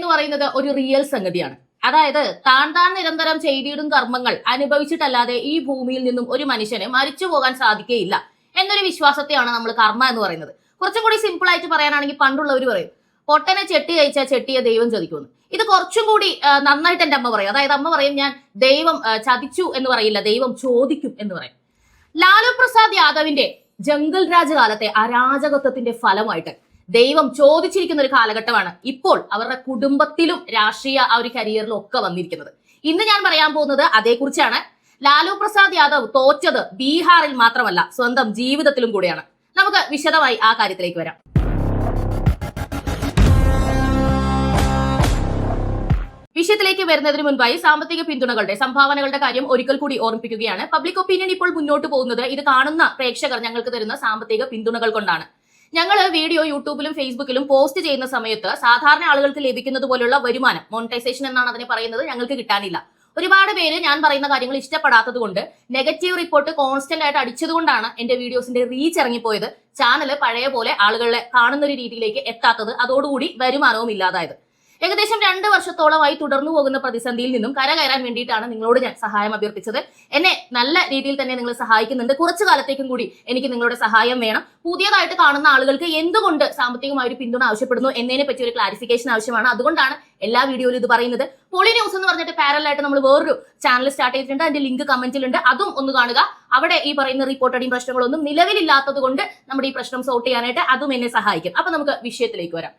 എന്ന് പറയുന്നത് ഒരു റിയൽ സംഗതിയാണ്. അതായത് താൻ താൻ നിരന്തരം ചെയ്തിടും കർമ്മങ്ങൾ അനുഭവിച്ചിട്ടല്ലാതെ ഈ ഭൂമിയിൽ നിന്നും ഒരു മനുഷ്യന് മരിച്ചു പോകാൻ സാധിക്കുകയില്ല എന്നൊരു വിശ്വാസത്തെയാണ് നമ്മൾ കർമ്മ എന്ന് പറയുന്നത്. കുറച്ചും കൂടി സിമ്പിൾ ആയിട്ട് പറയാനാണെങ്കിൽ പണ്ടുള്ളവർ പറയും പൊട്ടനെ ചെട്ടി കഴിച്ചാൽ ചെട്ടിയെ ദൈവം ചതിക്കുമെന്ന് ഇത് കുറച്ചും കൂടി നന്നായിട്ട് എന്റെ അമ്മ പറയും. അതായത് അമ്മ പറയും ഞാൻ ദൈവം ചതിച്ചു എന്ന് പറയില്ല ദൈവം ചോദിക്കും എന്ന് പറയും. ലാലു പ്രസാദ് യാദവിന്റെ ജംഗൽ രാജ് കാലത്തെ അരാജകത്വത്തിന്റെ ഫലമായിട്ട് ദൈവം ചോദിച്ചിരിക്കുന്ന ഒരു കാലഘട്ടമാണ് ഇപ്പോൾ അവരുടെ കുടുംബത്തിലും രാഷ്ട്രീയ ആ ഒരു കരിയറിലും ഒക്കെ വന്നിരിക്കുന്നത്. ഇന്ന് ഞാൻ പറയാൻ പോകുന്നത് അതേക്കുറിച്ചാണ്. ലാലു പ്രസാദ് യാദവ് തോറ്റത് ബീഹാറിൽ മാത്രമല്ല സ്വന്തം ജീവിതത്തിലും കൂടിയാണ്. നമുക്ക് വിശദമായി ആ കാര്യത്തിലേക്ക് വരാം. വിഷയത്തിലേക്ക് വരുന്നതിന് മുൻപായി സാമ്പത്തിക പിന്തുണകളുടെ സംഭാവനകളുടെ കാര്യം ഒരിക്കൽ കൂടി ഓർമ്മിപ്പിക്കുകയാണ്. പബ്ലിക് ഒപ്പീനിയൻ ഇപ്പോൾ മുന്നോട്ട് പോകുന്നത് ഇത് കാണുന്ന പ്രേക്ഷകർ ഞങ്ങൾക്ക് തരുന്ന സാമ്പത്തിക പിന്തുണകൾ കൊണ്ടാണ്. ഞങ്ങൾ വീഡിയോ യൂട്യൂബിലും ഫേസ്ബുക്കിലും പോസ്റ്റ് ചെയ്യുന്ന സമയത്ത് സാധാരണ ആളുകൾക്ക് ലഭിക്കുന്നത് പോലുള്ള വരുമാനം മോണിറ്റൈസേഷൻ എന്നാണ് അതിനെ പറയുന്നത് ഞങ്ങൾക്ക് കിട്ടാനില്ല. ഒരുപാട് പേര് ഞാൻ പറയുന്ന കാര്യങ്ങൾ ഇഷ്ടപ്പെടാത്തത് കൊണ്ട് നെഗറ്റീവ് റിപ്പോർട്ട് കോൺസ്റ്റന്റ് ആയിട്ട് അടിച്ചതുകൊണ്ടാണ് എന്റെ വീഡിയോസിന്റെ റീച്ച് ഇറങ്ങിപ്പോയത്. ചാനൽ പഴയ പോലെ ആളുകളെ കാണുന്ന ഒരു രീതിയിലേക്ക് എത്താത്തത് അതോടുകൂടി വരുമാനവും ഇല്ലാതായത്. ഏകദേശം രണ്ട് വർഷത്തോളമായി തുടർന്നു പോകുന്ന പ്രതിസന്ധിയിൽ നിന്നും കരകയറാൻ വേണ്ടിയിട്ടാണ് നിങ്ങളോട് ഞാൻ സഹായം അഭ്യർത്ഥിച്ചത്. എന്നെ നല്ല രീതിയിൽ തന്നെ നിങ്ങൾ സഹായിക്കുന്നുണ്ട്. കുറച്ചു കാലത്തേക്കും കൂടി എനിക്ക് നിങ്ങളുടെ സഹായം വേണം. പുതിയതായിട്ട് കാണുന്ന ആളുകൾക്ക് എന്തുകൊണ്ട് സാമ്പത്തികമായ ഒരു പിന്തുണ ആവശ്യപ്പെടുന്നു എന്നതിനെ പറ്റി ഒരു ക്ലാരിഫിക്കേഷൻ ആവശ്യമാണ്. അതുകൊണ്ടാണ് എല്ലാ വീഡിയോയിലും ഇത് പറയുന്നത്. പോളി ന്യൂസ് എന്ന് പറഞ്ഞിട്ട് പാരലായിട്ട് നമ്മൾ വേറൊരു ചാനൽ സ്റ്റാർട്ട് ചെയ്തിട്ടുണ്ട്. അതിന്റെ ലിങ്ക് കമന്റിലുണ്ട് അതും ഒന്ന് കാണുക. അവിടെ ഈ പറയുന്ന റിപ്പോർട്ടടിയും പ്രശ്നങ്ങളൊന്നും നിലവിലില്ലാത്തത് കൊണ്ട് നമ്മുടെ ഈ പ്രശ്നം സോർട്ട് ചെയ്യാനായിട്ട് അതും എന്നെ സഹായിക്കും. അപ്പൊ നമുക്ക് വിഷയത്തിലേക്ക് വരാം.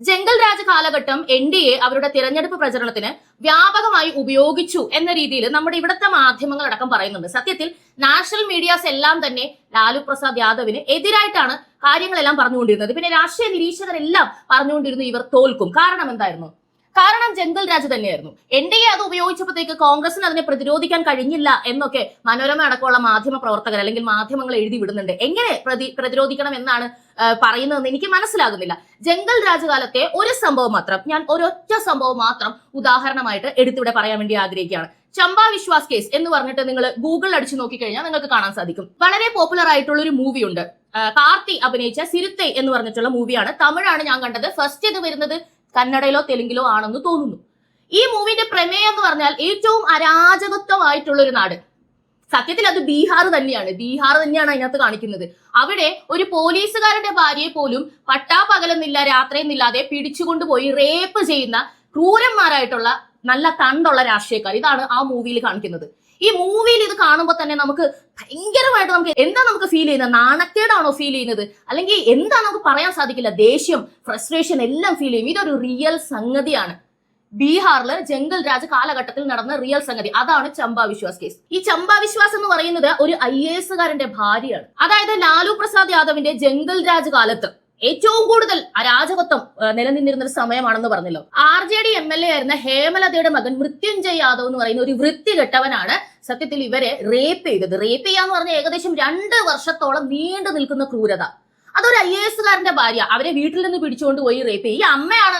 ജംഗൽ രാജ കാലഘട്ടം എൻ ഡി എ അവരുടെ തിരഞ്ഞെടുപ്പ് പ്രചരണത്തിന് വ്യാപകമായി ഉപയോഗിച്ചു എന്ന രീതിയിൽ നമ്മുടെ ഇവിടുത്തെ മാധ്യമങ്ങൾ അടക്കം പറയുന്നുണ്ട്. സത്യത്തിൽ നാഷണൽ മീഡിയാസ് എല്ലാം തന്നെ ലാലു പ്രസാദ് യാദവിന് എതിരായിട്ടാണ് കാര്യങ്ങളെല്ലാം പറഞ്ഞുകൊണ്ടിരുന്നത്. പിന്നെ രാഷ്ട്രീയ നിരീക്ഷകരെല്ലാം പറഞ്ഞുകൊണ്ടിരുന്നു ഇവർ തോൽക്കും. കാരണം എന്തായിരുന്നു? കാരണം ജംഗൽ രാജ് തന്നെയായിരുന്നു. എൻ ഡി എ അത് ഉപയോഗിച്ചപ്പോഴത്തേക്ക് കോൺഗ്രസിന് അതിനെ പ്രതിരോധിക്കാൻ കഴിഞ്ഞില്ല എന്നൊക്കെ മനോരമ അടക്കമുള്ള മാധ്യമ പ്രവർത്തകർ അല്ലെങ്കിൽ മാധ്യമങ്ങൾ എഴുതി വിടുന്നുണ്ട്. എങ്ങനെ പ്രതി പ്രതിരോധിക്കണം എന്നാണ് പറയുന്നതെന്ന് എനിക്ക് മനസ്സിലാകുന്നില്ല. ജംഗൽ രാജകാലത്തെ ഒരു സംഭവം മാത്രം ഞാൻ ഒരൊറ്റ സംഭവം മാത്രം ഉദാഹരണമായിട്ട് എടുത്തിവിടെ പറയാൻ വേണ്ടി ആഗ്രഹിക്കുകയാണ്. ചമ്പാ വിശ്വാസ് കേസ് എന്ന് പറഞ്ഞിട്ട് നിങ്ങൾ ഗൂഗിളിൽ അടിച്ചു നോക്കിക്കഴിഞ്ഞാൽ നിങ്ങൾക്ക് കാണാൻ സാധിക്കും. വളരെ പോപ്പുലർ ആയിട്ടുള്ള ഒരു മൂവി ഉണ്ട് കാർത്തി അഭിനയിച്ച സിരുത്തെ എന്ന് പറഞ്ഞിട്ടുള്ള മൂവിയാണ് തമിഴാണ് ഞാൻ കണ്ടത്. ഫസ്റ്റ് ഇത് വരുന്നത് കന്നഡയിലോ തെലുങ്കിലോ ആണെന്ന് തോന്നുന്നു. ഈ മൂവിന്റെ പ്രമേയം എന്ന് പറഞ്ഞാൽ ഏറ്റവും അരാജകത്വമായിട്ടുള്ള ഒരു നാട്. സത്യത്തിൽ അത് ബീഹാർ തന്നെയാണ്. ബീഹാർ തന്നെയാണ് അതിനകത്ത് കാണിക്കുന്നത്. അവിടെ ഒരു പോലീസുകാരന്റെ ഭാര്യയെ പോലും പട്ടാ പകലെന്നില്ല രാത്രിയെന്നില്ലാതെ പിടിച്ചുകൊണ്ടുപോയി റേപ്പ് ചെയ്യുന്ന ക്രൂരന്മാരായിട്ടുള്ള നല്ല തണ്ടുള്ള രാഷ്ട്രീയക്കാർ. ഇതാണ് ആ മൂവിയിൽ കാണിക്കുന്നത്. ഈ മൂവിയിൽ ഇത് കാണുമ്പോൾ തന്നെ നമുക്ക് ഭയങ്കരമായിട്ട് നമുക്ക് എന്താ നമുക്ക് ഫീൽ ചെയ്യുന്നത്? നാണക്കേടാണോ ഫീൽ ചെയ്യുന്നത്? അല്ലെങ്കിൽ എന്താ നമുക്ക് പറയാൻ സാധിക്കില്ല? ദേഷ്യം ഫ്രസ്ട്രേഷൻ എല്ലാം ഫീൽ ചെയ്യും. ഇതൊരു റിയൽ സംഗതിയാണ്. ബീഹാറിൽ ജംഗൽ രാജ് കാലഘട്ടത്തിൽ നടന്ന റിയൽ സംഗതി. അതാണ് ചമ്പ വിശ്വാസ് കേസ് ഈ ചമ്പ വിശ്വാസ് എന്ന് പറയുന്നത് ഒരു ഐ എ എസുകാരന്റെ ഭാര്യയാണ്. അതായത് ലാലു പ്രസാദ് യാദവിന്റെ ജംഗൽ രാജ് കാലത്ത്. ഏറ്റവും കൂടുതൽ അരാജകത്വം നിലനിന്നിരുന്ന ഒരു സമയമാണെന്ന് പറഞ്ഞല്ലോ. R J D M L A ആയിരുന്ന ഹേമലതയുടെ മകൻ മൃത്യുഞ്ജയ് യാദവ് എന്ന് പറയുന്ന ഒരു വൃത്തികെട്ടവനാണ് സത്യത്തിൽ ഇവരെ റേപ്പ് ചെയ്തത്. റേപ്പ് ചെയ്യാന്ന് പറഞ്ഞ ഏകദേശം രണ്ട് വർഷത്തോളം നീണ്ടു നിൽക്കുന്ന ക്രൂരത. അതൊരു ഐ എ എസുകാരന്റെ ഭാര്യ. അവരെ വീട്ടിൽ നിന്ന് പിടിച്ചുകൊണ്ട് പോയി റേപ്പ് ചെയ്യും ഈ അമ്മയാണ്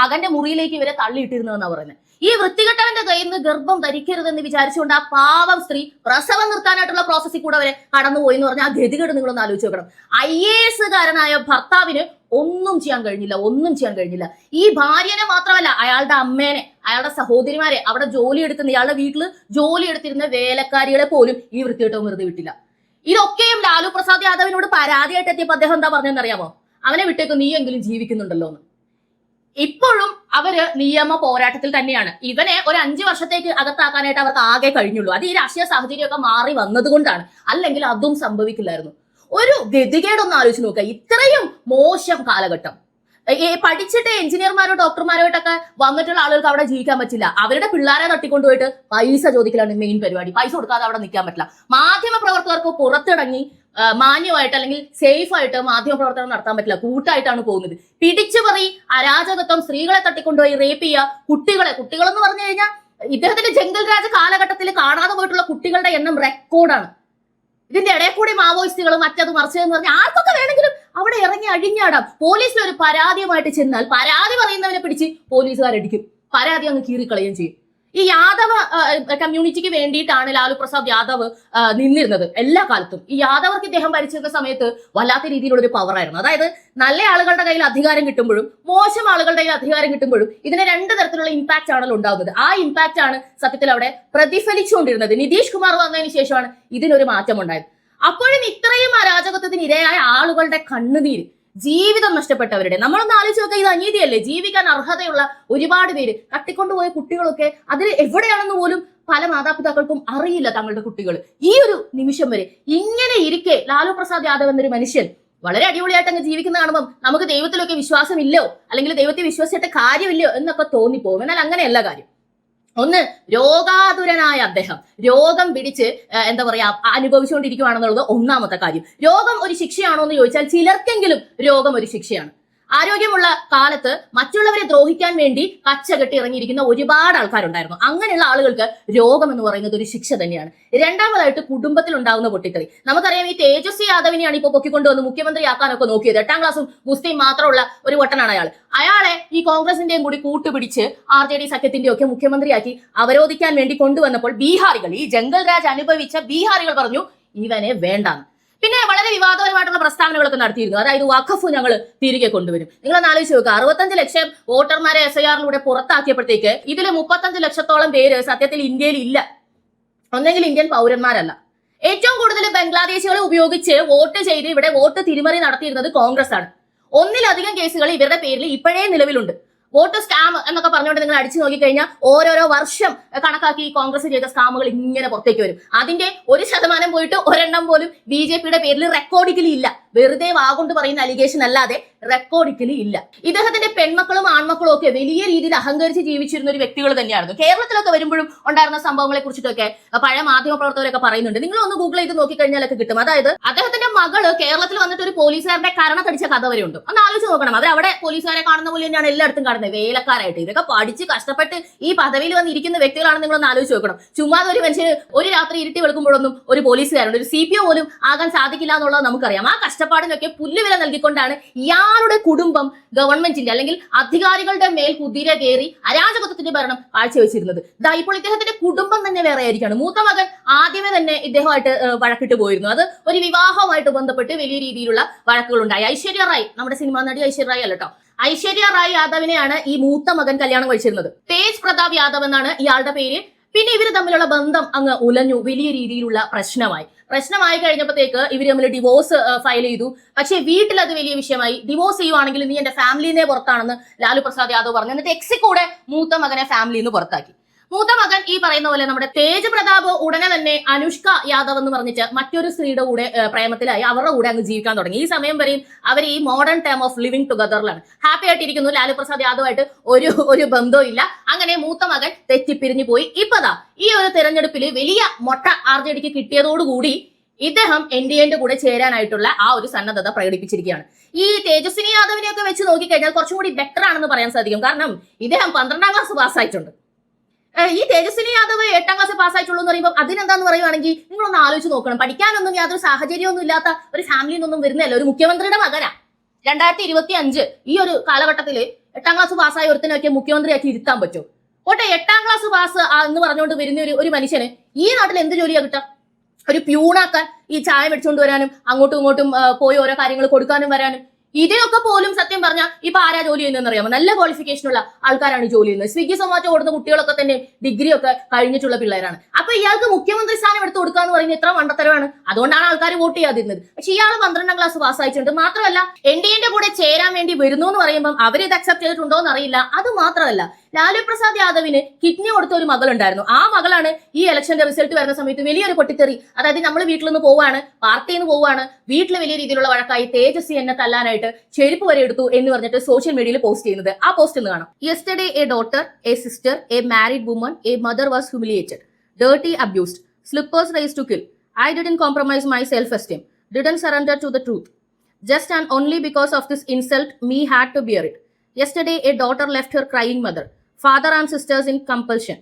മകന്റെ മുറിയിലേക്ക് ഇവരെ തള്ളിയിട്ടിരുന്നതെന്നാണ് പറയുന്നത്. ഈ വൃത്തികെട്ടവന്റെ കയ്യിൽ നിന്ന് ഗർഭം ധരിക്കരുതെന്ന് വിചാരിച്ചുകൊണ്ട് ആ പാവം സ്ത്രീ പ്രസവം നിർത്താനായിട്ടുള്ള പ്രോസസ്സിൽ കൂടെ അവരെ കടന്നുപോയി എന്ന് പറഞ്ഞാൽ ആ ഗതികേട് നിങ്ങളൊന്ന് ആലോചിച്ച് നോക്കണം. ഐ എ എസുകാരനായ ഭർത്താവിന് ഒന്നും ചെയ്യാൻ കഴിഞ്ഞില്ല ഒന്നും ചെയ്യാൻ കഴിഞ്ഞില്ല. ഈ ഭാര്യനെ മാത്രമല്ല അയാളുടെ അമ്മേനെ അയാളുടെ സഹോദരിമാരെ അവിടെ ജോലി എടുക്കുന്ന ഇയാളുടെ വീട്ടിൽ ജോലി എടുത്തിരുന്ന വേലക്കാരികളെ പോലും ഈ വൃത്തികെട്ടവും വെറുതെ വിട്ടില്ല. ഇതൊക്കെയും ലാലു പ്രസാദ് യാദവിനോട് പരാതിയായിട്ട് എത്തിയപ്പോൾ അദ്ദേഹം എന്താ പറഞ്ഞതെന്ന് അറിയാമോ അവനെ വിട്ടേക്ക് നീയെങ്കിലും ജീവിക്കുന്നുണ്ടല്ലോ എന്ന് ഇപ്പോഴും അവർ നിയമ പോരാട്ടത്തിൽ തന്നെയാണ്. ഇവനെ ഒരു അഞ്ചു വർഷത്തേക്ക് അകത്താക്കാനായിട്ട് അവർക്ക് ആകെ കഴിഞ്ഞുള്ളൂ. അത് ഈ രാഷ്ട്രീയ സാഹചര്യമൊക്കെ മാറി വന്നതുകൊണ്ടാണ്. അല്ലെങ്കിൽ അതും സംഭവിക്കില്ലായിരുന്നു. ഒരു ഗതികേടൊന്ന് ആലോചിച്ച് നോക്കുക. ഇത്രയും മോശം കാലഘട്ടം. പഠിച്ചിട്ട് എഞ്ചിനീയർമാരോ ഡോക്ടർമാരോട്ടൊക്കെ വന്നിട്ടുള്ള ആളുകൾക്ക് അവിടെ ജീവിക്കാൻ പറ്റില്ല. അവരുടെ പിള്ളേരെ തട്ടിക്കൊണ്ടുപോയിട്ട് പൈസ ചോദിക്കലാണ് മെയിൻ പരിപാടി. പൈസ കൊടുക്കാതെ അവിടെ നിൽക്കാൻ പറ്റില്ല. മാധ്യമ പ്രവർത്തകർക്ക് പുറത്തിറങ്ങി മാന്യമായിട്ട് അല്ലെങ്കിൽ സേഫ് ആയിട്ട് മാധ്യമ പ്രവർത്തനം നടത്താൻ പറ്റില്ല. കൂട്ടായിട്ടാണ് പോകുന്നത്. പിടിച്ചുപറി അരാജകത്വം സ്ത്രീകളെ തട്ടിക്കൊണ്ടുപോയി റേപ്പ് ചെയ്യുക കുട്ടികളെ. കുട്ടികളെന്ന് പറഞ്ഞു കഴിഞ്ഞാൽ ഇദ്ദേഹത്തിന്റെ ജംഗൽ രാജ കാലഘട്ടത്തിൽ കാണാതെ പോയിട്ടുള്ള കുട്ടികളുടെ എണ്ണം റെക്കോർഡാണ് ഇതിന്റെ ഇടയിൽ കൂടി മാവോയിസ്റ്റുകളും മറ്റത് മറിച്ചതെന്ന് പറഞ്ഞാൽ ആർക്കൊക്കെ വേണമെങ്കിലും അവിടെ ഇറങ്ങി അഴിഞ്ഞാടാം. പോലീസിൽ ഒരു പരാതിയുമായിട്ട് ചെന്നാൽ പരാതി പറയുന്നവനെ പിടിച്ച് പോലീസുകാരടിക്കും. പരാതി അങ്ങ് കീറിക്കളയുകയും ചെയ്യും. ഈ യാദവ കമ്മ്യൂണിറ്റിക്ക് വേണ്ടിയിട്ടാണ് ലാലു പ്രസാദ് യാദവ് നിന്നിരുന്നത് എല്ലാ കാലത്തും. ഈ യാദവർക്ക് ഇദ്ദേഹം ഭരിച്ചിരുന്ന സമയത്ത് വല്ലാത്ത രീതിയിലുള്ള ഒരു പവറായിരുന്നു അതായത് നല്ല ആളുകളുടെ കയ്യിൽ അധികാരം കിട്ടുമ്പോഴും മോശം ആളുകളുടെ കയ്യിൽ അധികാരം കിട്ടുമ്പോഴും ഇതിന് രണ്ട് തരത്തിലുള്ള ഇമ്പാക്റ്റ് ആണല്ലോ ഉണ്ടാകുന്നത് ആ ഇമ്പാക്റ്റ് ആണ് സത്യത്തിൽ അവിടെ പ്രതിഫലിച്ചുകൊണ്ടിരുന്നത്. നിതീഷ് കുമാർ വന്നതിന് ശേഷമാണ് ഇതിനൊരു മാറ്റം ഉണ്ടായത് അപ്പോഴും ഇത്രയും അരാജകത്വത്തിന് ഇരയായ ആളുകളുടെ കണ്ണുനീര് ജീവിതം നഷ്ടപ്പെട്ടവരുടെ. നമ്മളൊന്ന് ആലോചിച്ച് നോക്കുക ഇത് അനീതിയല്ലേ? ജീവിക്കാൻ അർഹതയുള്ള ഒരുപാട് പേര് തട്ടിക്കൊണ്ടുപോയ കുട്ടികളൊക്കെ അതിൽ എവിടെയാണെന്ന് പോലും പല മാതാപിതാക്കൾക്കും അറിയില്ല തങ്ങളുടെ കുട്ടികൾ ഈ ഒരു നിമിഷം വരെ ഇങ്ങനെ ഇരിക്കെ ലാലു പ്രസാദ് യാദവ് എന്നൊരു മനുഷ്യൻ വളരെ അടിപൊളിയായിട്ട് അങ്ങ് ജീവിക്കുന്ന കാണുമ്പോൾ നമുക്ക് ദൈവത്തിലൊക്കെ വിശ്വാസമില്ലോ? അല്ലെങ്കിൽ ദൈവത്തെ വിശ്വസിച്ചിട്ട് കാര്യമില്ലയോ എന്നൊക്കെ തോന്നിപ്പോകും എന്നാൽ അങ്ങനെയല്ല കാര്യം. ഒന്ന് രോഗാതുരനായ അദ്ദേഹം. രോഗം പിടിച്ച് എന്താ പറയാ അനുഭവിച്ചുകൊണ്ടിരിക്കുകയാണെന്നുള്ളത് ഒന്നാമത്തെ കാര്യം. രോഗം ഒരു ശിക്ഷയാണോ എന്ന് ചോദിച്ചാൽ ചിലർക്കെങ്കിലും രോഗം ഒരു ശിക്ഷയാണ്. ആരോഗ്യമുള്ള കാലത്ത് മറ്റുള്ളവരെ ദ്രോഹിക്കാൻ വേണ്ടി കച്ചകെട്ടി ഇറങ്ങിയിരിക്കുന്ന ഒരുപാട് ആൾക്കാരുണ്ടായിരുന്നു. അങ്ങനെയുള്ള ആളുകൾക്ക് രോഗം എന്ന് പറയുന്നത് ഒരു ശിക്ഷ തന്നെയാണ്. രണ്ടാമതായിട്ട് കുടുംബത്തിൽ ഉണ്ടാകുന്ന പൊട്ടിത്തെറി. നമുക്കറിയാം ഈ തേജസ്വി യാദവിനെയാണ് ഇപ്പോൾ പൊക്കിക്കൊണ്ടുവന്ന് മുഖ്യമന്ത്രിയാക്കാനൊക്കെ നോക്കിയത്. എട്ടാം ക്ലാസ്സും ഗുസ്തിയും മാത്രമുള്ള ഒരു വട്ടനാണ് അയാൾ. അയാളെ ഈ കോൺഗ്രസിന്റെയും കൂടി കൂട്ടുപിടിച്ച് ആർ ജെ ഡി സഖ്യത്തിന്റെ ഒക്കെ മുഖ്യമന്ത്രിയാക്കി അവരോധിക്കാൻ വേണ്ടി കൊണ്ടുവന്നപ്പോൾ ബീഹാറികൾ ഈ ജംഗൽ രാജ് അനുഭവിച്ച ബീഹാറികൾ പറഞ്ഞു ഇവനെ വേണ്ടാന്ന്. പിന്നെ വളരെ വിവാദപരമായിട്ടുള്ള പ്രസ്താവനകളൊക്കെ നടത്തിയിരുന്നു. അതായത് വഖഫ് ഞങ്ങൾ തിരികെ കൊണ്ടുവരും. നിങ്ങൾ ആലോചിച്ച് നോക്കുക അറുപത്തഞ്ച് ലക്ഷം വോട്ടർമാരെ എസ് ഐ ആറിലൂടെ പുറത്താക്കിയപ്പോഴത്തേക്ക് ഇതിൽ മുപ്പത്തഞ്ച് ലക്ഷത്തോളം പേര് സത്യത്തിൽ ഇന്ത്യയിൽ ഇല്ല. ഒന്നെങ്കിൽ ഇന്ത്യൻ പൗരന്മാരല്ല. ഏറ്റവും കൂടുതൽ ബംഗ്ലാദേശികളെ ഉപയോഗിച്ച് വോട്ട് ചെയ്ത് ഇവിടെ വോട്ട് തിരിമറി നടത്തിയിരുന്നത് കോൺഗ്രസ് ആണ് ഒന്നിലധികം കേസുകൾ ഇവരുടെ പേരിൽ ഇപ്പോഴേ നിലവിലുണ്ട്. വോട്ട് സ്കാം എന്നൊക്കെ പറഞ്ഞുകൊണ്ട് നിങ്ങൾ അടിച്ചു നോക്കിക്കഴിഞ്ഞാൽ ഓരോരോ വർഷം കണക്കാക്കി കോൺഗ്രസ് ചെയ്ത സ്കാമുകൾ ഇങ്ങനെ പുറത്തേക്ക് വരും. അതിന്റെ ഒരു ശതമാനം പോയിട്ട് ഒരെണ്ണം പോലും ബി ജെ പിയുടെ പേരിൽ റെക്കോർഡിക്കലി ഇല്ല. വെറുതെ വാഗുണ്ട് പറയുന്ന അലിഗേഷൻ അല്ലാതെ റെക്കോർഡിക്കലി ഇല്ല. ഇദ്ദേഹത്തിന്റെ പെൺമക്കളും ആൺമക്കളും ഒക്കെ വലിയ രീതിയിൽ അഹങ്കരിച്ച് ജീവിച്ചിരുന്ന ഒരു വ്യക്തികൾ തന്നെയായിരുന്നു. കേരളത്തിലൊക്കെ വരുമ്പോഴും ഉണ്ടായിരുന്ന സംഭവങ്ങളെ കുറിച്ചിട്ടൊക്കെ പഴയ മാധ്യമ പ്രവർത്തകരൊക്കെ പറയുന്നുണ്ട്. നിങ്ങൾ ഒന്ന് ഗൂഗിൾ ചെയ്ത് നോക്കിക്കഴിഞ്ഞാലൊക്കെ കിട്ടും. അതായത് അദ്ദേഹത്തിന്റെ മകൾ കേരളത്തിൽ വന്നിട്ട് ഒരു പോലീസുകാരന്റെ കരണത്തടിച്ച കഥ വരെ ഉണ്ട്. ഒന്ന് ആലോചിച്ച് നോക്കണം. അവർ അവിടെ പോലീസുകാരെ കാണുന്ന പോലെ തന്നെയാണ് എല്ലായിടത്തും കാണുന്നത്. വേലക്കാരായിട്ട് ഇതൊക്കെ പഠിച്ച് കഷ്ടപ്പെട്ട് ഈ പദവിയിൽ വന്നിരിക്കുന്ന വ്യക്തികളാണ് നിങ്ങൾ ഒന്ന് ആലോചിച്ച് നോക്കണം. ചുമ്മാ ഒരു മനുഷ്യന് ഒരു രാത്രി ഇരുട്ടി വെളുക്കുമ്പോഴൊന്നും ഒരു പോലീസുകാരുണ്ട് ഒരു സി പി ഒ പോലും ആകാൻ സാധിക്കില്ല എന്നുള്ളത് നമുക്കറിയാം. ആ കഷ്ടപ്പാടിനൊക്കെ പുല്ലുവില നൽകിക്കൊണ്ടാണ് ഇയാളുടെ കുടുംബം ഗവൺമെന്റിന്റെ അല്ലെങ്കിൽ അധികാരികളുടെ മേൽ കുതിര കയറി അരാജകത്വത്തിന്റെ ഭരണം കാഴ്ചവെച്ചിരുന്നത്. ദാ ഇപ്പോൾ ഇദ്ദേഹത്തിന്റെ കുടുംബം തന്നെ വേറെ ആയിരിക്കാണ്. മൂത്ത മകൻ ആദ്യമേ തന്നെ ഇദ്ദേഹമായിട്ട് വഴക്കിട്ട് പോയിരുന്നു. അത് ഒരു വിവാഹവുമായിട്ട് ബന്ധപ്പെട്ട് വലിയ രീതിയിലുള്ള വഴക്കുകൾ ഉണ്ടായി ഐശ്വര്യ റായ് നമ്മുടെ സിനിമാ നടി ഐശ്വര്യ റായ് അല്ല കേട്ടോ ഐശ്വര്യ റായ് യാദവിനെയാണ് ഈ മൂത്ത മകൻ കല്യാണം കഴിച്ചിരുന്നത്. തേജ് പ്രതാപ് യാദവ് എന്നാണ് ഇയാളുടെ പേര്. പിന്നെ ഇവർ തമ്മിലുള്ള ബന്ധം അങ്ങ് ഉലഞ്ഞു വലിയ രീതിയിലുള്ള പ്രശ്നമായി. പ്രശ്നമായി കഴിഞ്ഞപ്പോഴത്തേക്ക് ഇവർ തമ്മിൽ ഡിവോഴ്സ് ഫയൽ ചെയ്തു. പക്ഷേ വീട്ടിൽ അത് വലിയ വിഷയമായി. ഡിവോഴ്സ് ചെയ്യുവാണെങ്കിൽ നീ എന്റെ ഫാമിലിനെ പുറത്താണെന്ന് ലാലു പ്രസാദ് യാദവ് പറഞ്ഞു. എന്നിട്ട് എക്സി കൂടെ മൂത്ത മകനെ ഫാമിലിന്ന് പുറത്താക്കി. മൂത്ത മകൻ ഈ പറയുന്ന പോലെ നമ്മുടെ തേജ് പ്രതാപ് ഉടനെ തന്നെ അനുഷ്ക യാദവ് എന്ന് പറഞ്ഞിട്ട് മറ്റൊരു സ്ത്രീയുടെ കൂടെ പ്രേമത്തിലായി അവരുടെ കൂടെ അങ്ങ് ജീവിക്കാൻ തുടങ്ങി. ഈ സമയം വരെയും അവർ ഈ മോഡേൺ ടൈം ഓഫ് ലിവിംഗ് ടുഗദറിലാണ് ഹാപ്പി ആയിട്ടിരിക്കുന്നു. ലാലു പ്രസാദ് യാദവായിട്ട് ഒരു ഒരു ബന്ധവും ഇല്ല. അങ്ങനെ മൂത്ത മകൻ തെറ്റിപ്പിരിഞ്ഞു പോയി. ഇപ്പതാ ഈ ഒരു തെരഞ്ഞെടുപ്പിൽ വലിയ മൊട്ട ആർ ജെ ഡിക്ക് കിട്ടിയതോടുകൂടി ഇദ്ദേഹം എൻ ഡി എന്റെ കൂടെ ചേരാനായിട്ടുള്ള ആ ഒരു സന്നദ്ധത പ്രകടിപ്പിച്ചിരിക്കുകയാണ്. ഈ തേജസ്വിനി യാദവിനെയൊക്കെ വെച്ച് നോക്കിക്കഴിഞ്ഞാൽ കുറച്ചും കൂടി ബെറ്റർ ആണെന്ന് പറയാൻ സാധിക്കും. കാരണം ഇദ്ദേഹം പന്ത്രണ്ടാം ക്ലാസ് പാസ്സായിട്ടുണ്ട് ഈ തേജസ്വിനി യാദവ് എട്ടാം ക്ലാസ് പാസ്സായിട്ടുള്ളൂ എന്ന് പറയുമ്പോൾ അതിനെന്താന്ന് പറയുവാണെങ്കിൽ നിങ്ങളൊന്ന് ആലോചിച്ച് നോക്കണം. പഠിക്കാനൊന്നും യാതൊരു സാഹചര്യമൊന്നും ഇല്ലാത്ത ഒരു ഫാമിലിയിൽ നിന്നൊന്നും വരുന്നതല്ല. ഒരു മുഖ്യമന്ത്രിയുടെ മകനാ. രണ്ടായിരത്തി ഇരുപത്തി അഞ്ച് ഈ ഒരു കാലഘട്ടത്തിൽ എട്ടാം ക്ലാസ് പാസ്സായ ഒരുത്തിനൊക്കെ മുഖ്യമന്ത്രിയാക്കി ഇരുത്താൻ പറ്റും ഓട്ടെ എട്ടാം ക്ലാസ് പാസ് എന്ന് പറഞ്ഞുകൊണ്ട് വരുന്ന ഒരു ഒരു മനുഷ്യന് ഈ നാട്ടിൽ എന്ത് ജോലിയാ കിട്ടുക? ഒരു പ്യൂണാക്കാൻ ഈ ചായ മേടിച്ചുകൊണ്ട് വരാനും അങ്ങോട്ടും ഇങ്ങോട്ടും പോയി ഓരോ കാര്യങ്ങൾ കൊടുക്കാനും വരാനും. ഇതിനൊക്കെ പോലും സത്യം പറഞ്ഞാൽ ഇപ്പൊ ആരാ ജോലി ചെയ്യുന്നതെന്ന് അറിയാമോ നല്ല ക്വാളിഫിക്കേഷൻ ഉള്ള ആൾക്കാരാണ് ജോലി ചെയ്യുന്നത്. സ്വിഗ്ഗി സൊമാറ്റോ ഓടുന്ന കുട്ടികളൊക്കെ തന്നെ ഡിഗ്രി ഒക്കെ കഴിഞ്ഞിട്ടുള്ള പിള്ളേരാണ്. അപ്പൊ ഇയാൾക്ക് മുഖ്യമന്ത്രി സ്ഥാനം എടുത്ത് കൊടുക്കുക എന്ന് പറയുന്നത് ഇത്ര മണ്ടത്തരമാണ്. അതുകൊണ്ടാണ് ആൾക്കാർ വോട്ട് ചെയ്യാതിരുന്നത്. പക്ഷെ ഇയാൾ പന്ത്രണ്ടാം ക്ലാസ് പാസ്സായിട്ടുണ്ട് മാത്രമല്ല എൻ ഡി എന്റെ കൂടെ ചേരാൻ വേണ്ടി വരുന്നു എന്ന് പറയുമ്പോൾ അവർ ഇത് അക്സെപ്റ്റ് ചെയ്തിട്ടുണ്ടോ എന്ന് അറിയില്ല. അത് മാത്രമല്ല ലാലു പ്രസാദ് യാദവിന് കിഡ്നി കൊടുത്ത ഒരു മകളുണ്ടായിരുന്നു. ആ മകളാണ് ഈ ഇലക്ഷന്റെ റിസൾട്ട് വരുന്ന സമയത്ത് വലിയൊരു പൊട്ടിത്തെറി. അതായത് നമ്മൾ വീട്ടിൽ നിന്ന് പോവാണ് പാർട്ടിയിൽ നിന്ന് പോവാണ് വീട്ടിൽ വലിയ രീതിയിലുള്ള വഴക്കായി തേജസ്വി എന്നെ തല്ലാനായിട്ട് ചെരുപ്പ് വരെ എടുത്തു എന്ന് പറഞ്ഞിട്ട് സോഷ്യൽ മീഡിയയിൽ പോസ്റ്റ് ചെയ്യുന്നത്. ആ പോസ്റ്റ് ഒന്ന് കാണാം. Yesterday a daughter a sister a married woman a mother was humiliated dirty abused slippers rise to kill I didn't compromise my self esteem didn't surrender to the truth just and only because of this insult me had to bear it yesterday a daughter left her crying mother. Father and sisters in compulsion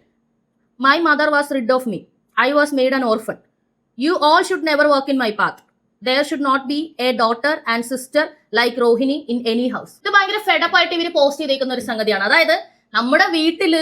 my mother was rid of me i was made an orphan you all should never walk in my path there should not be a daughter and sister like rohini in any house ഇത് ഭയങ്കര fed up ആയിട്ട് ഇവർ post ചെയ്തേക്കുന്ന ഒരു സംഗതിയാണ് അതായത് നമ്മുടെ വീട്ടിൽ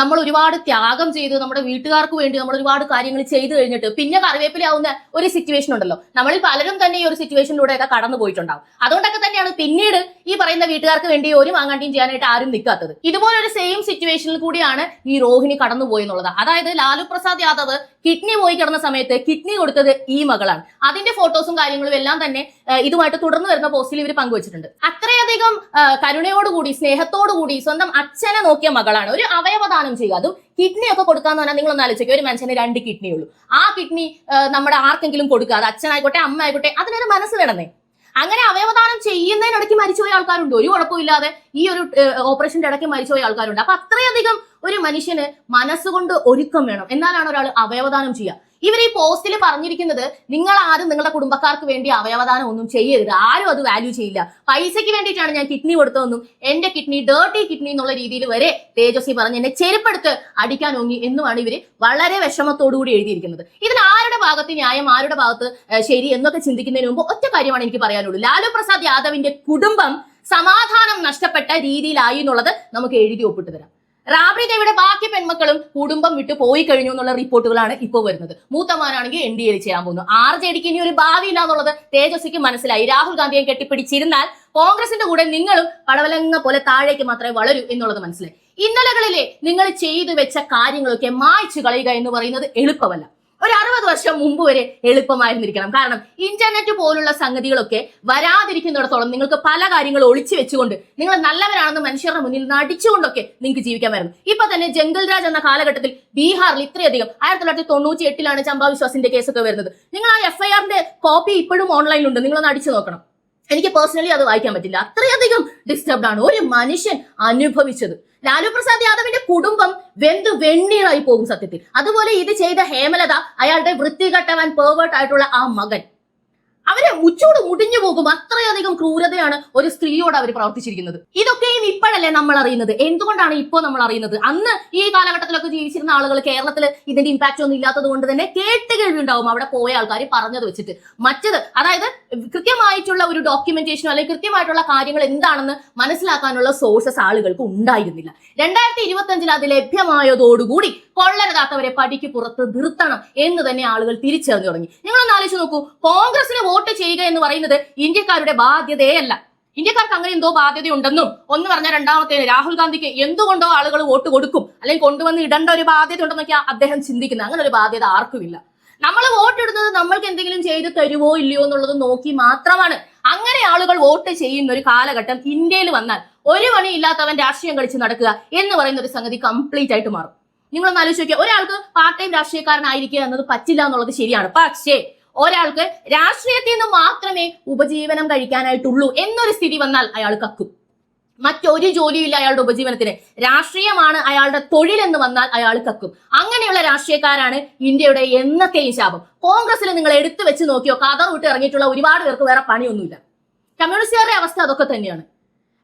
നമ്മൾ ഒരുപാട് ത്യാഗം ചെയ്ത് നമ്മുടെ വീട്ടുകാർക്ക് വേണ്ടി നമ്മൾ ഒരുപാട് കാര്യങ്ങൾ ചെയ്തു കഴിഞ്ഞിട്ട് പിന്നെ കറിവേപ്പിലാവുന്ന ഒരു സിറ്റുവേഷൻ ഉണ്ടല്ലോ. നമ്മളിൽ പലരും തന്നെ ഈ ഒരു സിറ്റുവേഷനിലൂടെയൊക്കെ കടന്നു പോയിട്ടുണ്ടാവും. അതുകൊണ്ടൊക്കെ തന്നെയാണ് പിന്നീട് ഈ പറയുന്ന വീട്ടുകാർക്ക് വേണ്ടി ഒരു മാങ്ങാണ്ടിയും ചെയ്യാനായിട്ട് ആരും നിൽക്കാത്തത്. ഇതുപോലെ ഒരു സെയിം സിറ്റുവേഷനിൽ കൂടിയാണ് ഈ രോഹിണി കടന്നുപോയി എന്നുള്ളത്. അതായത് ലാലു പ്രസാദ് യാദവ് കിഡ്നി പോയി കിടന്ന സമയത്ത് കിഡ്നി കൊടുത്തത് ഈ മകളാണ്. അതിന്റെ ഫോട്ടോസും കാര്യങ്ങളും എല്ലാം തന്നെ ഇതുമായിട്ട് തുടർന്ന് വരുന്ന പോസ്റ്റിൽ ഇവർ പങ്കുവച്ചിട്ടുണ്ട്. അത്രയധികം കരുണയോടുകൂടി സ്നേഹത്തോടുകൂടി സ്വന്തം അച്ഛനെ നോക്കിയ മകളാണ്. ഒരു അവയവദാനം ചെയ്യുക. അതും കിഡ്നി ഒക്കെ കൊടുക്കാന്ന് പറഞ്ഞാൽ നിങ്ങൾ ഒന്ന് ആലോചിക്കുക ഒരു മനുഷ്യന് രണ്ട് കിഡ്നി ഉള്ളൂ. ആ കിഡ്നി നമ്മുടെ ആർക്കെങ്കിലും കൊടുക്കുക അത് അച്ഛനായിക്കോട്ടെ അമ്മ ആയിക്കോട്ടെ അതിനൊരു മനസ്സ് വേണമെന്നേ. അങ്ങനെ അവയവദാനം ചെയ്യുന്നതിനിടയ്ക്ക് മരിച്ചുപോയ ആൾക്കാരുണ്ട്. ഒരു കുഴപ്പമില്ലാതെ ഈ ഒരു ഓപ്പറേഷന്റെ ഇടയ്ക്ക് മരിച്ചുപോയ ആൾക്കാരുണ്ട്. അപ്പൊ അത്രയധികം ഒരു മനുഷ്യന് മനസ്സുകൊണ്ട് ഒരുക്കം വേണം. എന്നാലാണ് ഒരാൾ അവയവദാനം ചെയ്യുക. ഇവർ ഈ പോസ്റ്റിൽ പറഞ്ഞിരിക്കുന്നത് നിങ്ങൾ ആരും നിങ്ങളുടെ കുടുംബക്കാർക്ക് വേണ്ടി അവയവദാനം ഒന്നും ചെയ്യരുത്. ആരും അത് വാല്യൂ ചെയ്യില്ല. പൈസയ്ക്ക് വേണ്ടിയിട്ടാണ് ഞാൻ കിഡ്നി കൊടുത്തതെന്നും എന്റെ കിഡ്നി ഡേർട്ടി കിഡ്നി എന്നുള്ള രീതിയിൽ വരെ തേജസ്വി പറഞ്ഞ് എന്നെ ചെരുപ്പെടുത്ത് അടിക്കാൻ ഒങ്ങി എന്നുമാണ് ഇവർ വളരെ വിഷമത്തോടുകൂടി എഴുതിയിരിക്കുന്നത്. ഇതിൽ ആരുടെ ഭാഗത്ത് ന്യായം ആരുടെ ഭാഗത്ത് ശരി എന്നൊക്കെ ചിന്തിക്കുന്നതിന് മുമ്പ് ഒറ്റ കാര്യമാണ് എനിക്ക് പറയാനുള്ളൂ. ലാലു പ്രസാദ് യാദവിന്റെ കുടുംബം സമാധാനം നഷ്ടപ്പെട്ട രീതിയിലായി എന്നുള്ളത് നമുക്ക് എഴുതി ഒപ്പിട്ട് തരാം. റാബ്രി ദേവിയുടെ ബാക്കി പെൺമക്കളും കുടുംബം വിട്ടു പോയി കഴിഞ്ഞു എന്നുള്ള റിപ്പോർട്ടുകളാണ് ഇപ്പോൾ വരുന്നത്. മൂത്തമാനാണെങ്കിൽ എൻ ഡി എയിൽ ചെയ്യാൻ പോകുന്നു. ആർ ജെ ഡിക്ക് ഇനി ഒരു ഭാവിയില്ല എന്നുള്ളത് തേജസ്വിക്ക് മനസ്സിലായി. രാഹുൽ ഗാന്ധിയെ കെട്ടിപ്പിടിച്ചിരുന്നാൽ കോൺഗ്രസിന്റെ കൂടെ നിങ്ങളും പടവലങ്ങ പോലെ താഴേക്ക് മാത്രമേ വളരൂ എന്നുള്ളത് മനസ്സിലായി. ഇന്നലകളിലെ നിങ്ങൾ ചെയ്തു വെച്ച കാര്യങ്ങളൊക്കെ മായ്ച്ചു കളയുക എന്ന് പറയുന്നത് എളുപ്പമല്ല. ഒരു അറുപത് വർഷം മുമ്പ് വരെ എളുപ്പമായിരുന്നിരിക്കണം. കാരണം ഇന്റർനെറ്റ് പോലുള്ള സംഗതികളൊക്കെ വരാതിരിക്കുന്നിടത്തോളം നിങ്ങൾക്ക് പല കാര്യങ്ങൾ ഒളിച്ചു വെച്ചുകൊണ്ട് നിങ്ങൾ നല്ലവരാണെന്ന് മനുഷ്യരുടെ മുന്നിൽ നടിച്ചുകൊണ്ടൊക്കെ നിങ്ങൾക്ക് ജീവിക്കാമായിരുന്നു ഇപ്പൊ തന്നെ ജംഗൽ രാജ് എന്ന കാലഘട്ടത്തിൽ ബീഹാറിൽ ഇത്രയധികം ആയിരത്തി തൊള്ളായിരത്തി തൊണ്ണൂറ്റി എട്ടിലാണ് ചമ്പാ വിശ്വാസിന്റെ കേസൊക്കെ വരുന്നത്. നിങ്ങൾ ആ എഫ്ഐആറിന്റെ കോപ്പി ഇപ്പോഴും ഓൺലൈനിലുണ്ട്. നിങ്ങളൊന്ന് അടിച്ചു നോക്കണം. എനിക്ക് പേഴ്സണലി അത് വായിക്കാൻ പറ്റില്ല. അത്രയധികം ഡിസ്റ്റർബ്ഡ് ആണ് ഒരു മനുഷ്യൻ അനുഭവിച്ചത്. ലാലു പ്രസാദ് യാദവിന്റെ കുടുംബം വെന്ത് വെണ്ണീറായി പോകും സത്യത്തിൽ. അതുപോലെ ഇത് ചെയ്ത ഹേമലത അയാളുടെ വൃത്തികെട്ടവൻ പേവേർട്ട് ആയിട്ടുള്ള ആ മകൻ. അവരെ മുച്ചോട് മുടിഞ്ഞു പോകും. അത്രയധികം ക്രൂരതയാണ് ഒരു സ്ത്രീയോട് അവർ പ്രവർത്തിച്ചിരിക്കുന്നത്. ഇതൊക്കെയും ഇപ്പോഴല്ലേ നമ്മൾ അറിയുന്നത് എന്തുകൊണ്ടാണ് ഇപ്പോൾ നമ്മൾ അറിയുന്നത് അന്ന് ഈ കാലഘട്ടത്തിലൊക്കെ ജീവിച്ചിരുന്ന ആളുകൾ കേരളത്തിൽ ഇതിന്റെ ഇമ്പാക്റ്റ് ഒന്നും ഇല്ലാത്തത് കൊണ്ട് തന്നെ കേട്ട് കേൾവി ഉണ്ടാവും അവിടെ പോയ ആൾക്കാർ പറഞ്ഞത് വെച്ചിട്ട്. മറ്റത് അതായത് കൃത്യമായിട്ടുള്ള ഒരു ഡോക്യുമെന്റേഷനോ അല്ലെങ്കിൽ കൃത്യമായിട്ടുള്ള കാര്യങ്ങൾ എന്താണെന്ന് മനസ്സിലാക്കാനുള്ള സോഴ്സസ് ആളുകൾക്ക് ഉണ്ടായിരുന്നില്ല. രണ്ടായിരത്തി ഇരുപത്തി അഞ്ചിൽ അത് ലഭ്യമായതോടുകൂടി കൊള്ളരുതാത്തവരെ പടിക്ക് പുറത്ത് നിർത്തണം എന്ന് തന്നെ ആളുകൾ തിരിച്ചറിഞ്ഞു തുടങ്ങി. നിങ്ങളൊന്ന് ആലോചിച്ച് നോക്കൂ. കോൺഗ്രസിന് വോട്ട് ചെയ്യുക എന്ന് പറയുന്നത് ഇന്ത്യക്കാരുടെ ബാധ്യതയല്ല. ഇന്ത്യക്കാർക്ക് അങ്ങനെ എന്തോ ബാധ്യതയുണ്ടെന്നും ഒന്ന് പറഞ്ഞ രണ്ടാമത്തേന് രാഹുൽ ഗാന്ധിക്ക് എന്തുകൊണ്ടോ ആളുകൾ വോട്ട് കൊടുക്കും അല്ലെങ്കിൽ കൊണ്ടുവന്ന് ഇടേണ്ട ഒരു ബാധ്യത ഉണ്ടെന്നൊക്കെ അദ്ദേഹം ചിന്തിക്കുന്നത്. അങ്ങനെ ഒരു ബാധ്യത ആർക്കുമില്ല. നമ്മൾ വോട്ട് ഇടുന്നത് നമ്മൾക്ക് എന്തെങ്കിലും ചെയ്ത് തരുവോ ഇല്ലയോ എന്നുള്ളത് നോക്കി മാത്രമാണ്. അങ്ങനെ ആളുകൾ വോട്ട് ചെയ്യുന്ന ഒരു കാലഘട്ടം ഇന്ത്യയിൽ വന്നാൽ ഒരു പണിയില്ലാത്തവൻ രാഷ്ട്രീയം കളിച്ച് നടക്കുക എന്ന് പറയുന്ന ഒരു സംഗതി കംപ്ലീറ്റ് ആയിട്ട് മാറും. നിങ്ങളൊന്ന് ആലോചിച്ച് നോക്കിയാൽ ഒരാൾക്ക് പാർട്ട് ടൈം രാഷ്ട്രീയക്കാരനായിരിക്കുക എന്നത് പറ്റില്ല എന്നുള്ളത് ശരിയാണ്. പക്ഷേ ഒരാൾക്ക് രാഷ്ട്രീയത്തിൽ നിന്ന് മാത്രമേ ഉപജീവനം കഴിക്കാനായിട്ടുള്ളൂ എന്നൊരു സ്ഥിതി വന്നാൽ അയാൾ കക്കും. മറ്റൊരു ജോലിയില്ല അയാളുടെ ഉപജീവനത്തിന്. രാഷ്ട്രീയമാണ് അയാളുടെ തൊഴിൽ എന്ന് വന്നാൽ അയാൾ കക്കും. അങ്ങനെയുള്ള രാഷ്ട്രീയക്കാരാണ് ഇന്ത്യയുടെ എന്നത്തെയും ശാപം. കോൺഗ്രസിൽ നിങ്ങൾ എടുത്തു വെച്ച് നോക്കിയോ കഥ വിട്ട് ഇറങ്ങിയിട്ടുള്ള ഒരുപാട് പേർക്ക് വേറെ പണിയൊന്നുമില്ല. കമ്മ്യൂണിസ്റ്റുകാരുടെ അവസ്ഥ അതൊക്കെ തന്നെയാണ്.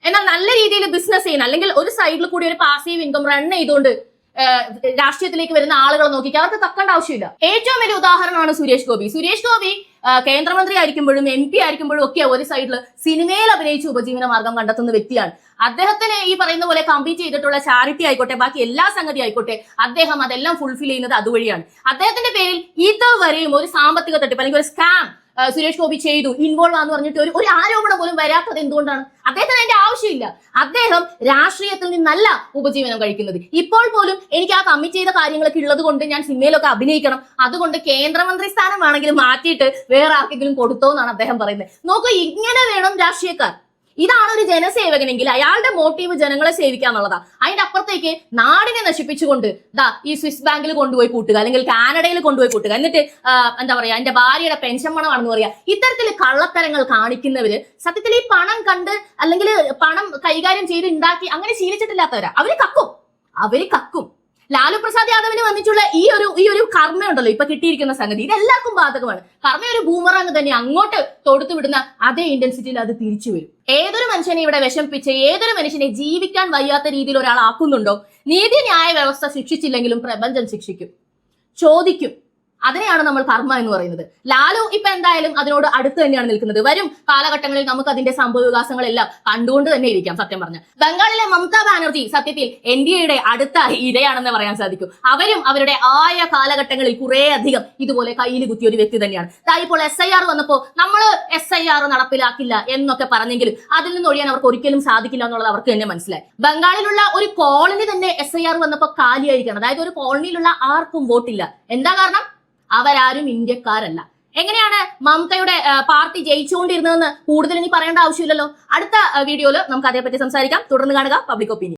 എന്നാൽ നല്ല രീതിയിൽ ബിസിനസ് ചെയ്യുന്ന അല്ലെങ്കിൽ ഒരു സൈഡിൽ കൂടി ഒരു പാസീവ് ഇൻകം റൺ ചെയ്തുകൊണ്ട് രാഷ്ട്രീയത്തിലേക്ക് വരുന്ന ആളുകളെ നോക്കിക്കുക അവർക്ക് തക്കേണ്ട ആവശ്യമില്ല. ഏറ്റവും വലിയ ഉദാഹരണമാണ് സുരേഷ് ഗോപി. സുരേഷ് ഗോപി കേന്ദ്രമന്ത്രി ആയിരിക്കുമ്പോഴും എം പി ആയിരിക്കുമ്പോഴും ഒക്കെ ഒരു സൈഡിൽ സിനിമയിൽ അഭിനയിച്ച് ഉപജീവന മാർഗം കണ്ടെത്തുന്ന വ്യക്തിയാണ്. അദ്ദേഹത്തിന് ഈ പറയുന്ന പോലെ കമ്പീറ്റ് ചെയ്തിട്ടുള്ള ചാരിറ്റി ആയിക്കോട്ടെ ബാക്കി എല്ലാ സംഗതി ആയിക്കോട്ടെ അദ്ദേഹം അതെല്ലാം ഫുൾഫിൽ ചെയ്യുന്നത് അതുവഴിയാണ്. അദ്ദേഹത്തിന്റെ പേരിൽ ഇതുവരെയും ഒരു സാമ്പത്തിക തട്ടിപ്പ് അല്ലെങ്കിൽ ഒരു സ്കാം സുരേഷ് ഗോപി ചെയ്തു ഇൻവോൾവ് ആന്ന് പറഞ്ഞിട്ട് ഒരു ഒരു ആരോപണം പോലും വരാത്തത് എന്തുകൊണ്ടാണ്? അദ്ദേഹത്തിന് അതിന്റെ ആവശ്യമില്ല. അദ്ദേഹം രാഷ്ട്രീയത്തിൽ നിന്നല്ല ഉപജീവനം കഴിക്കുന്നത്. ഇപ്പോൾ പോലും എനിക്ക് ആ കമ്മിറ്റ് ചെയ്ത കാര്യങ്ങളൊക്കെ ഉള്ളത് കൊണ്ട് ഞാൻ സിനിമയിലൊക്കെ അഭിനയിക്കണം. അതുകൊണ്ട് കേന്ദ്രമന്ത്രി സ്ഥാനം വേണമെങ്കിലും മാറ്റിയിട്ട് വേറെ ആർക്കെങ്കിലും കൊടുത്തോ എന്നാണ് അദ്ദേഹം പറയുന്നത്. നോക്കൂ ഇങ്ങനെ വേണം രാഷ്ട്രീയക്കാർ. ഇതാണ് ഒരു ജനസേവകനെങ്കിൽ അയാളുടെ മോട്ടീവ് ജനങ്ങളെ സേവിക്കുക എന്നുള്ളതാ അതിന്റെ അപ്പുറത്തേക്ക് നാടിനെ നശിപ്പിച്ചുകൊണ്ട് ദാ ഈ സ്വിസ് ബാങ്കിൽ കൊണ്ടുപോയി കൂട്ടുക അല്ലെങ്കിൽ കാനഡയിൽ കൊണ്ടുപോയി കൂട്ടുക. എന്നിട്ട് എന്താ പറയാ എന്റെ ഭാര്യയുടെ പെൻഷൻ പണമാണെന്ന് പറയാ. ഇത്തരത്തിൽ കള്ളത്തരങ്ങൾ കാണിക്കുന്നവര് സത്യത്തിൽ ഈ പണം കണ്ട് അല്ലെങ്കിൽ പണം കൈകാര്യം ചെയ്ത് ഉണ്ടാക്കി അങ്ങനെ ശീലിച്ചിട്ടില്ലാത്തവരാ. അവർ കക്കും. അവർ കക്കും. ലാലു പ്രസാദ് യാദവിന് വന്നിട്ടുള്ള ഈ ഒരു ഈ ഒരു കർമ്മ ഉണ്ടല്ലോ ഇപ്പൊ കിട്ടിയിരിക്കുന്ന സംഗതി. ഇത് എല്ലാവർക്കും ബാധകമാണ്. കർമ്മ ഒരു ബൂമറാങ് തന്നെ അങ്ങോട്ട് തൊടുത്തു വിടുന്ന അതേ ഇന്റൻസിറ്റിയിൽ അത് തിരിച്ചു വരും. ഏതൊരു മനുഷ്യനെ ഇവിടെ വിഷമിപ്പിച്ച് ഏതൊരു മനുഷ്യനെ ജീവിക്കാൻ വയ്യാത്ത രീതിയിൽ ഒരാൾ ആക്കുന്നുണ്ടോ? നീതിന്യായ വ്യവസ്ഥ ശിക്ഷിച്ചില്ലെങ്കിലും പ്രപഞ്ചം ശിക്ഷിക്കും. ചോദിക്കും. അതിനെയാണ് നമ്മൾ കർമ്മ എന്ന് പറയുന്നത്. ലാലു ഇപ്പൊ എന്തായാലും അതിനോട് അടുത്ത് തന്നെയാണ് നിൽക്കുന്നത്. വരും കാലഘട്ടങ്ങളിൽ നമുക്ക് അതിന്റെ സംഭവ വികാസങ്ങളെല്ലാം കണ്ടുകൊണ്ട് തന്നെ ഇരിക്കാം സത്യം പറഞ്ഞ ബംഗാളിലെ മമതാ ബാനർജി സത്യത്തിൽ എൻ ഡി എയുടെ അടുത്ത ഇരയാണെന്ന് പറയാൻ സാധിക്കും. അവരും അവരുടെ ആയ കാലഘട്ടങ്ങളിൽ കുറെ അധികം ഇതുപോലെ കയ്യിൽ കുത്തിയ ഒരു വ്യക്തി തന്നെയാണ്. ഇപ്പോൾ എസ് ഐ ആർ വന്നപ്പോൾ നമ്മൾ എസ് ഐ ആർ നടപ്പിലാക്കില്ല എന്നൊക്കെ പറഞ്ഞെങ്കിലും അതിൽ നിന്ന് ഒഴിയാൻ അവർക്ക് ഒരിക്കലും സാധിക്കില്ല എന്നുള്ളത് അവർക്ക് തന്നെ മനസ്സിലായി. ബംഗാളിലുള്ള ഒരു കോളനി തന്നെ എസ് ഐ ആർ വന്നപ്പോൾ കാലിയായിരിക്കണം അതായത് ഒരു കോളനിയിലുള്ള ആർക്കും വോട്ടില്ല. എന്താ കാരണം? അവരാരും ഇന്ത്യക്കാരല്ല. എങ്ങനെയാണ് മമതയുടെ പാർട്ടി ജയിച്ചുകൊണ്ടിരുന്നതെന്ന് കൂടുതൽ ഇനി പറയേണ്ട ആവശ്യമില്ലല്ലോ? അടുത്ത വീഡിയോയിൽ നമുക്ക് അതേപറ്റി സംസാരിക്കാം. തുടർന്ന് കാണുക പബ്ലിക് ഒപ്പീനിയൻ